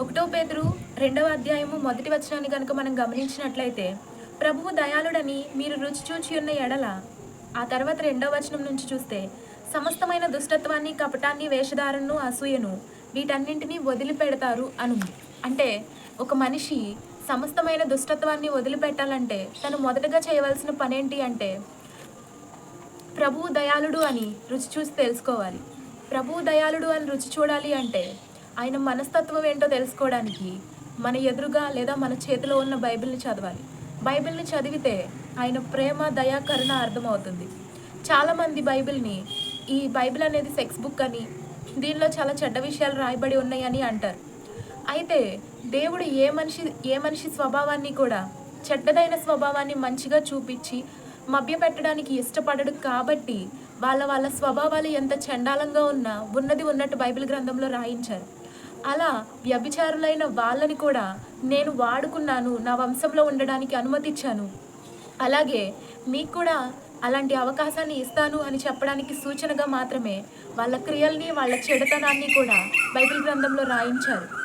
ఒకటో పేతురు రెండవ అధ్యాయము మొదటి వచనాన్ని కనుక మనం గమనించినట్లయితే ప్రభువు దయాళుడని మీరు రుచి చూచి ఉన్న ఎడల ఆ తర్వాత రెండవ వచనం నుంచి చూస్తే సమస్తమైన దుష్టత్వాన్ని కపటాన్ని వేషధారణను అసూయను వీటన్నింటినీ వదిలిపెడతారు అనుంది. అంటే ఒక మనిషి సమస్తమైన దుష్టత్వాన్ని వదిలిపెట్టాలంటే తను మొదటగా చేయవలసిన పనేంటి అంటే ప్రభువు దయాళుడు అని రుచి చూసి తెలుసుకోవాలి. ప్రభువు దయాళుడు అని రుచి చూడాలి అంటే ఆయన మనస్తత్వం ఏంటో తెలుసుకోవడానికి మన ఎదురుగా లేదా మన చేతిలో ఉన్న బైబిల్ని చదవాలి. బైబిల్ని చదివితే ఆయన ప్రేమ దయాకరణ అర్థమవుతుంది. చాలామంది బైబిల్ని ఈ బైబిల్ అనేది సెక్స్ బుక్ అని దీనిలో చాలా చెడ్డ విషయాలు రాయబడి ఉన్నాయని అంటారు. అయితే దేవుడు ఏ మనిషి ఏ మనిషి స్వభావాన్ని కూడా చెడ్డదైన స్వభావాన్ని మంచిగా చూపించి మభ్యపెట్టడానికి ఇష్టపడడు కాబట్టి వాళ్ళ వాళ్ళ స్వభావాలు ఎంత చండాలంగా ఉన్నా ఉన్నది ఉన్నట్టు బైబిల్ గ్రంథంలో రాయించారు. అలా వ్యభిచారులైన వాళ్ళని కూడా నేను వాడుకున్నాను నా వంశంలో ఉండడానికి అనుమతిచ్చాను. అలాగే మీకు కూడా అలాంటి అవకాశాన్ని ఇస్తాను అని చెప్పడానికి సూచనగా మాత్రమే వాళ్ళ క్రియల్ని వాళ్ళ చెడుతనాన్ని కూడా బైబిల్ గ్రంథంలో రాయించారు.